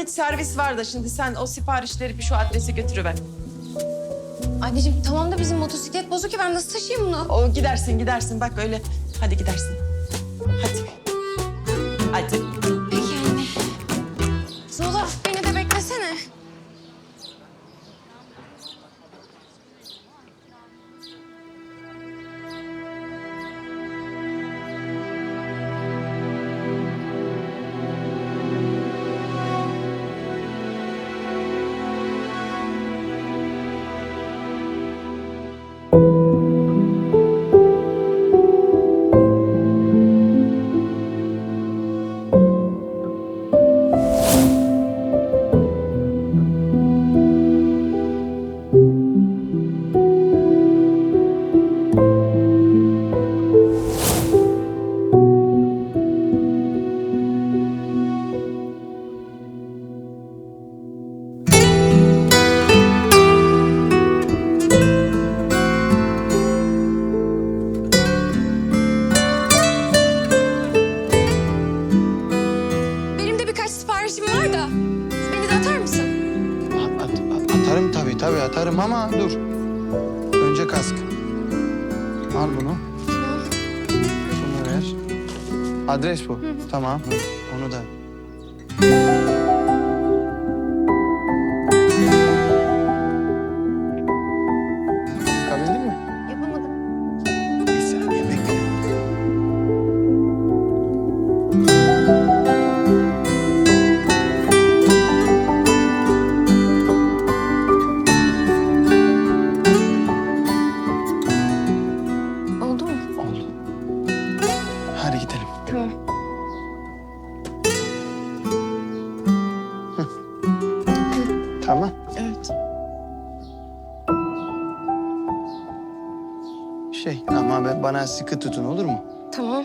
paket servis var da şimdi sen o siparişleri bir şu adrese götürüver. Anneciğim tamam da bizim motosiklet bozuk ki ben nasıl taşıyayım bunu? O gidersin gidersin bak öyle. Hadi gidersin. Önce kask. Al bunu. Şunu ver. Adres bu. Tamam. Onu da. Tamam. Evet. Şey ama be- bana sıkı tutun olur mu? Tamam.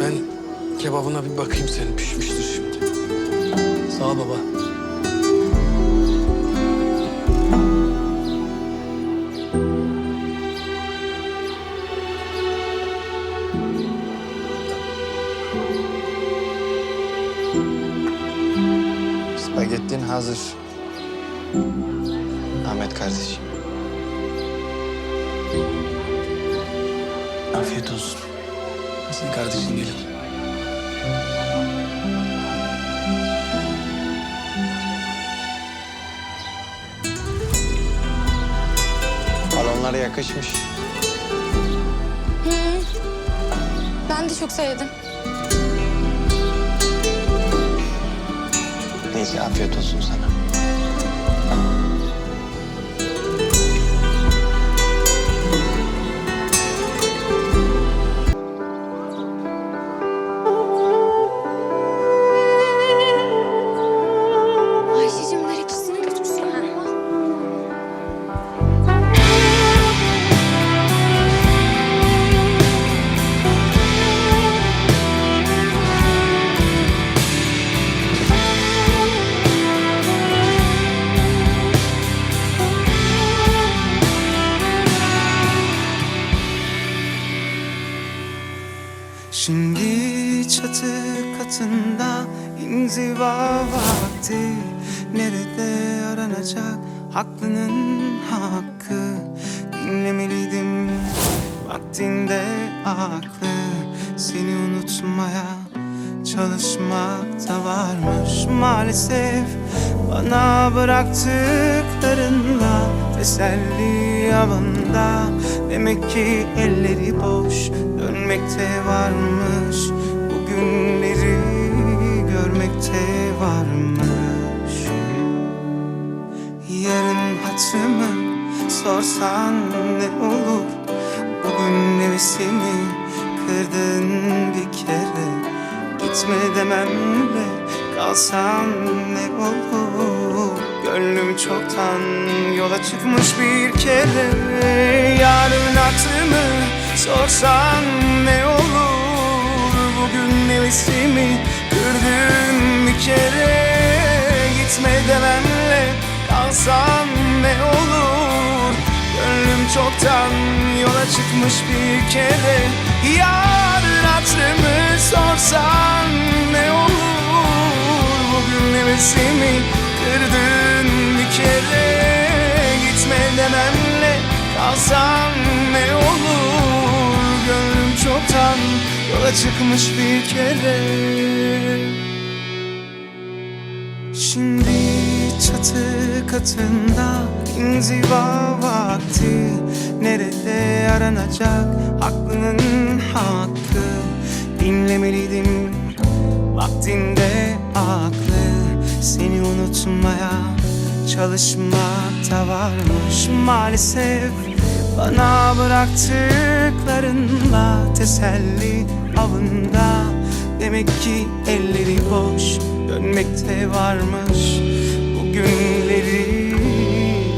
Ben kebabına bir bakayım senin pişmiştir şimdi. Sağ ol baba. Spagettin hazır. Ahmet kardeşim. Afiyet olsun. Senin kardeşin gelir. Balonlara yakışmış. Ben de çok sevdim. Neyse afiyet olsun sana. Şimdi çatı katında inziva vakti. Nerede aranacak haklının hakkı? Dinlemeliydim vaktinde aklı. Seni unutmaya çalışmak da varmış maalesef. Bana bıraktıklarınla teselli avında Demek ki elleri boş dönmekte varmış. Bugünleri görmekte varmış. Yarın hatırımı sorsan ne olur? Bugün nefesimi kırdın bir kere. Gitme dememle kalsan ne olur? Gönlüm çoktan yola çıkmış bir kere sorsan ne olur? Bugün nefesimi kırdın bir kere. Gitme dememle kalsan ne olur? Gönlüm çoktan yola çıkmış bir kere. Yarın hatırımı sorsan ne olur? Bugün nefesimi kırdın bir kere. Gitme dememle kalsan Çoktan yola çıkmış bir kere. Şimdi çatı katında inziva vakti. Nerede aranacak aklının hakkı? Dinlemeliydim vaktinde aklı. Seni unutmaya çalışmak da varmış maalesef Bana bıraktıklarınla teselli avında. Demek ki elleri boş dönmekte varmış. Bugünleri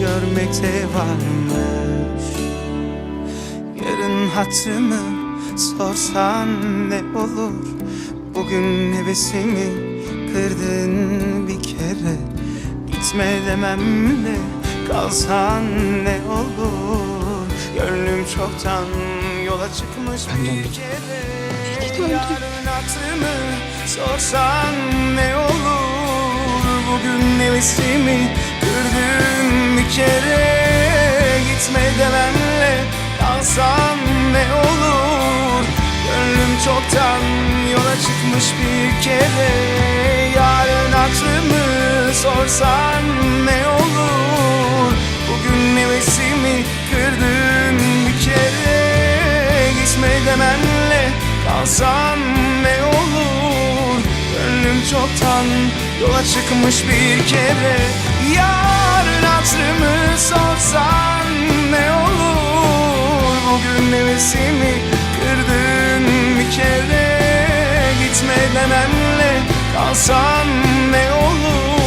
görmekte varmış. Yarın hatırımı sorsan ne olur? Bugün hevesimi kırdın bir kere. Gitme dememle kalsan ne olur Gönlüm çoktan yola çıkmış bir kere. Yarın hatırımı sorsan ne olur? Bugün nefesimi kırdın bir kere. Gitme dememle kalsan ne olur? Gönlüm çoktan yola çıkmış bir kere. Yarın hatırımı sorsan ne olur? Bugün nefesimi kere Gitme dememle kalsan ne olur? Gönlüm çoktan yola çıkmış bir kere. Yarın hatırımı sorsan ne olur? Bugün nefesimi kırdın bir kere. Gitme dememle kalsan ne olur